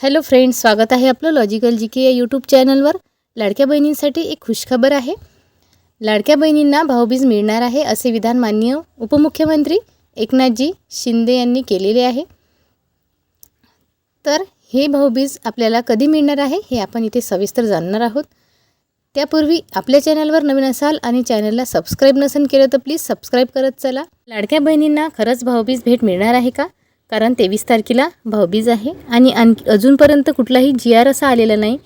Hello friends स्वागत आहे आपलं लॉजिकल जी के या यूट्यूब चॅनलवर. लाडक्या बहिणींसाठी एक खुशखबर आहे. लाडक्या बहिणींना भाऊबीज मिळणार आहे असे विधान माननीय उपमुख्यमंत्री एकनाथजी शिंदे यांनी केलेले आहे. तर हे भाऊबीज आपल्याला कधी मिळणार आहे हे आपण इथे सविस्तर जाणणार आहोत. त्यापूर्वी आपल्या चॅनलवर नवीन असाल आणि चॅनलला सबस्क्राईब नसेल केलं तर प्लीज सबस्क्राईब करत चला. लाडक्या बहिणींना खरंच भाऊबीज भेट मिळणार आहे का? कारण तेवीस तारखेला भाऊबीज आहे. आणि आणखी अजूनपर्यंत कुठलाही जी आर असा आलेला नाही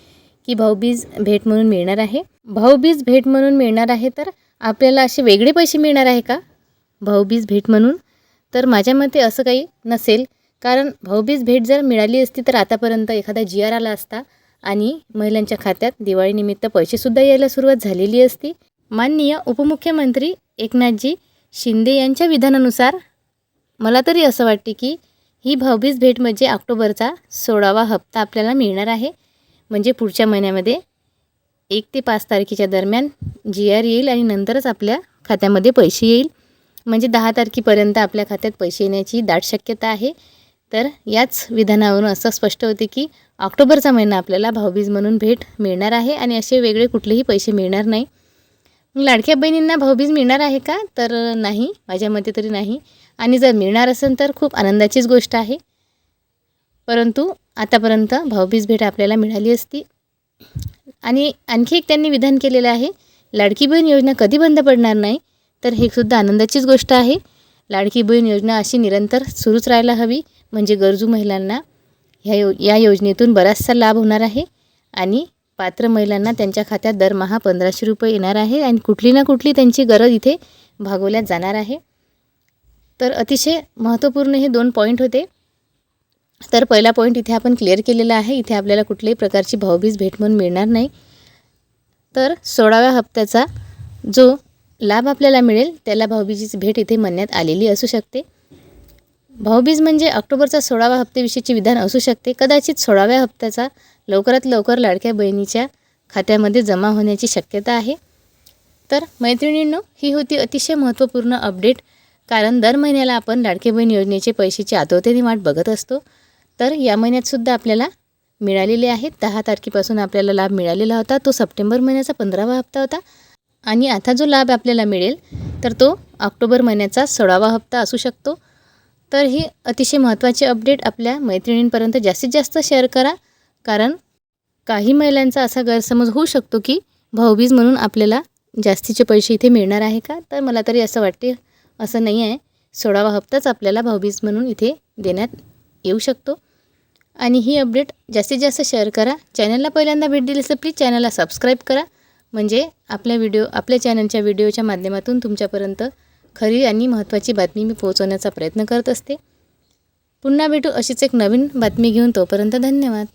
की भाऊबीज भेट म्हणून मिळणार आहे. भाऊबीज भेट म्हणून मिळणार आहे तर आपल्याला असे वेगळे पैसे मिळणार आहे का? भाऊबीज भेट म्हणून? तर माझ्या मते असं काही नसेल. कारण भाऊबीज भेट जर मिळाली असती तर आतापर्यंत एखादा जी आर आला असता आणि महिलांच्या खात्यात दिवाळीनिमित्त पैसेसुद्धा यायला सुरुवात झालेली असती. माननीय उपमुख्यमंत्री एकनाथजी शिंदे यांच्या विधानानुसार मला तरी असं वाटते की ही भाऊबीज भेट म्हणजे ऑक्टोबरचा सोळावा हप्ता आपल्याला मिळणार आहे. म्हणजे पुढच्या महिन्यामध्ये एक ते पाच तारखेच्या दरम्यान जी आर येईल आणि नंतरच आपल्या खात्यामध्ये पैसे येईल. म्हणजे दहा तारखेपर्यंत आपल्या खात्यात पैसे येण्याची दाट शक्यता आहे. तर याच विधानावरून असं स्पष्ट होते की ऑक्टोबरचा महिना आपल्याला भाऊबीज म्हणून भेट मिळणार आहे आणि असे वेगळे कुठलेही पैसे मिळणार नाही. लाडक्या बहिणींना भाऊबीज मिळणार आहे का? तर नाही माझ्या मते तरी नाही. आणि जर मिळणार असेल तर खूप आनंदाचीच गोष्ट आहे. परंतु आतापर्यंत भाऊबीज भेट आपल्याला मिळाली असती. आणि आणखी एक त्यांनी विधान केलेलं आहे लाडकी बहीण योजना कधी बंद पडणार नाही? तर हे सुद्धा आनंदाचीच गोष्ट आहे. लाडकी बहीण योजना अशी निरंतर सुरूच राहायला हवी म्हणजे गरजू महिलांना ह्या यो या योजनेतून बराचसा लाभ होणार आहे. आणि पात्र महिलांना त्यांच्या खात्यात दरमहा पंधराशे रुपये येणार आहे आणि कुठली ना कुठली त्यांची गरज इथे भागवल्या जाणार आहे. तर अतिशय महत्त्वपूर्ण हे दोन पॉईंट होते. तर पहिला पॉईंट इथे आपण क्लिअर केलेला आहे. इथे आपल्याला कुठल्याही प्रकारची भाऊबीज भेट म्हणून मिळणार नाही. तर सोळाव्या हप्त्याचा जो लाभ आपल्याला मिळेल त्याला भाऊबीजीची भेट इथे म्हणण्यात आलेली असू शकते. भाऊबीज म्हणजे ऑक्टोबरचा सोळावा हप्त्याविषयीचे विधान असू शकते. कदाचित सोळाव्या हप्त्याचा लवकरात लवकर लाडक्या बहिणीच्या खात्यामध्ये जमा होण्याची शक्यता आहे. तर मैत्रिणींनो ही होती अतिशय महत्त्वपूर्ण अपडेट. कारण दर महिन्याला आपण लाडके बहीण योजनेचे पैशाची आतुरतेने वाट बघत असतो. तर या महिन्यातसुद्धा आपल्याला मिळालेले आहेत. दहा तारखेपासून आपल्याला लाभ मिळालेला होता. तो सप्टेंबर महिन्याचा पंधरावा हप्ता होता. आणि आता जो लाभ आपल्याला मिळेल तर तो ऑक्टोबर महिन्याचा सोळावा हप्ता असू शकतो. तर ही अतिशय महत्त्वाची अपडेट आपल्या मैत्रिणींपर्यंत जास्तीत जास्त शेअर करा. कारण काही महिलांचा असा गैरसमज होऊ शकतो की भाऊबीज म्हणून आपल्याला जास्तीचे पैसे इथे मिळणार आहे का? तर मला तरी असं वाटते असं नाही आहे. सोळावा हप्ताच आपल्याला भाऊबीज म्हणून इथे देण्यात येऊ शकतो. आणि ही अपडेट जास्तीत जास्त शेअर करा. चॅनलला पहिल्यांदा भेट दिली तर प्लीज चॅनलला सबस्क्राईब करा. म्हणजे आपल्या व्हिडिओ आपल्या चॅनलच्या व्हिडिओच्या माध्यमातून तुमच्यापर्यंत खरी आणि महत्त्वाची बातमी मी पोहोचवण्याचा प्रयत्न करत असते. पुन्हा भेटू अशीच एक नवीन बातमी घेऊन तोपर्यंत धन्यवाद.